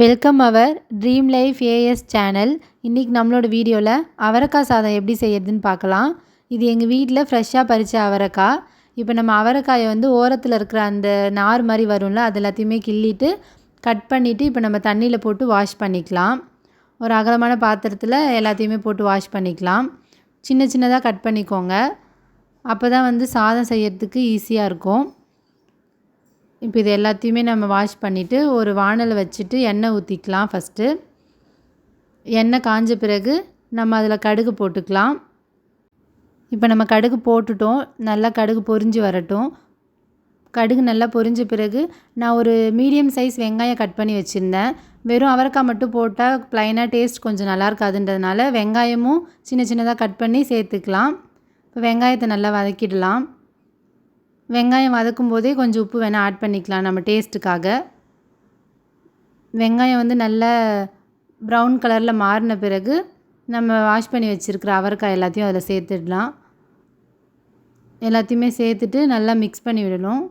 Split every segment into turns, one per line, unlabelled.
Welcome our dream life AS channel இன்றைக்கி நம்மளோட வீடியோவில் அவரைக்காய் சாதம் எப்படி செய்யறதுன்னு பார்க்கலாம். இது எங்கள் வீட்டில் ஃப்ரெஷ்ஷாக பறித்த அவரைக்காய். இப்போ நம்ம அவரைக்காயை வந்து ஓரத்தில் இருக்கிற அந்த நார் மாதிரி வரும்ல அது எல்லாத்தையுமே கிள்ளிட்டு கட் பண்ணிவிட்டு இப்போ நம்ம தண்ணியில் போட்டு வாஷ் பண்ணிக்கலாம். ஒரு அகலமான பாத்திரத்தில் எல்லாத்தையுமே போட்டு வாஷ் பண்ணிக்கலாம். சின்ன சின்னதாக கட் பண்ணிக்கோங்க. அப்போ தான் வந்து சாதம் செய்யறதுக்கு ஈஸியாக இருக்கும். இப்போ இது எல்லாத்தையுமே நம்ம வாஷ் பண்ணிவிட்டு ஒரு வானல் வச்சுட்டு எண்ணெய் ஊற்றிக்கலாம் ஃபஸ்ட்டு எண்ணெய் காஞ்ச பிறகு நம்ம அதில் கடுகு போட்டுக்கலாம். இப்போ நம்ம கடுகு போட்டுட்டோம். நல்லா கடுகு பொரிஞ்சு வரட்டும். கடுகு நல்லா பொரிஞ்ச பிறகு நான் ஒரு மீடியம் சைஸ் வெங்காயம் கட் பண்ணி வச்சுருந்தேன். வெறும் அவரைக்காய் மட்டும் போட்டால் ப்ளைனாக டேஸ்ட் கொஞ்சம் நல்லா இருக்காதுன்றதுனால வெங்காயமும் சின்ன சின்னதாக கட் பண்ணி சேர்த்துக்கலாம். இப்போ வெங்காயத்தை நல்லா வதக்கிடலாம். வெங்காயம் வதக்கும் போதே கொஞ்சம் உப்பு வேணால் ஆட் பண்ணிக்கலாம் நம்ம டேஸ்ட்டுக்காக வெங்காயம் வந்து நல்லா ப்ரௌன் கலரில் மாறின பிறகு நம்ம வாஷ் பண்ணி வச்சுருக்கிற அவரைக்காய் எல்லாத்தையும் அதில் சேர்த்துடலாம். எல்லாத்தையுமே சேர்த்துட்டு நல்லா மிக்ஸ் பண்ணி விடணும்.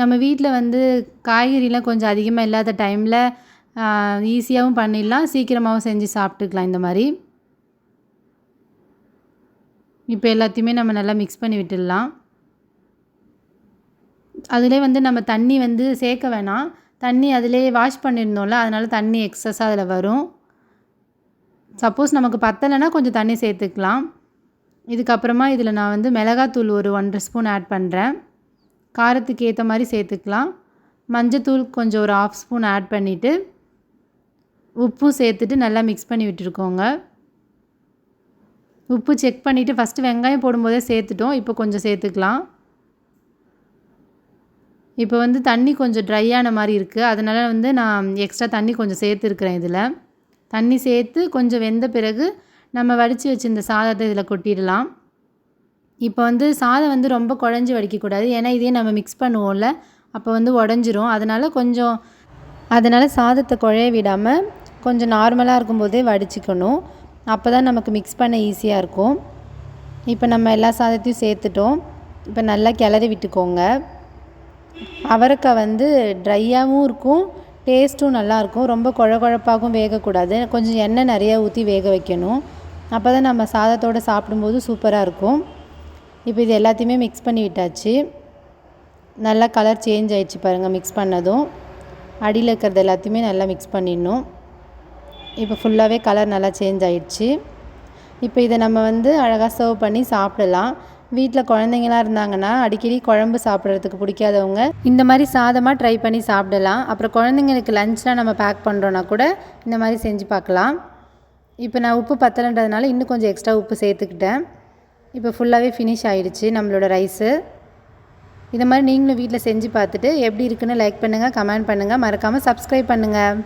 நம்ம வீட்டில் வந்து காய்கறிலாம் கொஞ்சம் அதிகமாக இல்லாத டைமில் ஈஸியாகவும் பண்ணிடலாம். சீக்கிரமாகவும் செஞ்சு சாப்பிட்டுக்கலாம் இந்த மாதிரி. இப்போ எல்லாத்தையுமே நம்ம நல்லா மிக்ஸ் பண்ணி விட்டுடலாம். அதிலே வந்து நம்ம தண்ணி வந்து சேர்க்க வேணாம். தண்ணி அதிலே வாஷ் பண்ணியிருந்தோம்ல அதனால் தண்ணி எக்ஸஸாக அதில் வரும். சப்போஸ் நமக்கு பத்தலைன்னா கொஞ்சம் தண்ணி சேர்த்துக்கலாம். இதுக்கப்புறமா இதில் நான் வந்து மிளகாத்தூள் ஒரு ஒன்றரை ஸ்பூன் ஆட் பண்ணுறேன் காரத்துக்கு ஏற்ற மாதிரி சேர்த்துக்கலாம். மஞ்சத்தூள் கொஞ்சம் ஒரு ஆஃப் ஸ்பூன் ஆட் பண்ணிவிட்டு உப்பும் சேர்த்துட்டு நல்லா மிக்ஸ் பண்ணி விட்டுருக்கோங்க. உப்பு செக் பண்ணிவிட்டு ஃபஸ்ட்டு வெங்காயம் போடும்போதே சேர்த்துட்டோம் இப்போ கொஞ்சம் சேர்த்துக்கலாம். இப்போ வந்து தண்ணி கொஞ்சம் ட்ரையான மாதிரி இருக்குது அதனால் வந்து நான் எக்ஸ்ட்ரா தண்ணி கொஞ்சம் சேர்த்துருக்குறேன் இதில். தண்ணி சேர்த்து கொஞ்சம் வெந்த பிறகு நம்ம வடித்து வச்சுருந்த சாதத்தை இதில் கொட்டிடலாம். இப்போ வந்து சாதம் வந்து ரொம்ப குழஞ்சி வடிக்கக்கூடாது. ஏன்னா இதே நம்ம மிக்ஸ் பண்ணுவோம்ல அப்போ வந்து உடஞ்சிரும். அதனால் கொஞ்சம் அதனால் சாதத்தை குழைய விடாமல் கொஞ்சம் நார்மலாக இருக்கும்போதே வடிச்சிக்கணும். அப்போ தான் நமக்கு மிக்ஸ் பண்ண ஈஸியாக இருக்கும். இப்போ நம்ம எல்லா சாதத்தையும் சேர்த்துட்டோம். இப்போ நல்லா கிளறி விட்டுக்கோங்க. அவரைக்காய் வந்து ட்ரையாகவும் இருக்கும் டேஸ்ட்டும் நல்லாயிருக்கும் ரொம்ப குழ குழப்பாகவும் வேகக்கூடாது. கொஞ்சம் எண்ணெய் நிறையா ஊற்றி வேக வைக்கணும். அப்போ தான் நம்ம சாதத்தோடு சாப்பிடும்போது சூப்பராக இருக்கும். இப்போ இது எல்லாத்தையுமே மிக்ஸ் பண்ணி விட்டாச்சு. நல்லா கலர் சேஞ்ச் ஆயிடுச்சு பாருங்கள் மிக்ஸ் பண்ணதும். அடியில் இருக்கிறது எல்லாத்தையுமே நல்லா மிக்ஸ் பண்ணிடணும். இப்போ ஃபுல்லாகவே கலர் நல்லா சேஞ்ச் ஆயிடுச்சு. இப்போ இதை நம்ம வந்து அழகாக சர்வ் பண்ணி சாப்பிடலாம். வீட்டில் குழந்தைங்களாம் இருந்தாங்கன்னா அடிக்கடி குழம்பு சாப்பிட்றதுக்கு பிடிக்காதவங்க இந்த மாதிரி சாதமாக ட்ரை பண்ணி சாப்பிடலாம். அப்புறம் குழந்தைங்களுக்கு லஞ்ச்லாம் நம்ம பேக் பண்ணுறோன்னா கூட இந்த மாதிரி செஞ்சு பார்க்கலாம். இப்போ நான் உப்பு பத்தலைன்றதுனால இன்னும் கொஞ்சம் எக்ஸ்ட்ரா உப்பு சேர்த்துக்கிட்டேன். இப்போ ஃபுல்லாகவே ஃபினிஷ் ஆகிடுச்சு நம்மளோட ரைஸு இதை மாதிரி நீங்களும் வீட்டில் செஞ்சு பார்த்துட்டு எப்படி இருக்குன்னு லைக் பண்ணுங்கள் கமெண்ட் பண்ணுங்கள் மறக்காமல் சப்ஸ்கிரைப் பண்ணுங்கள்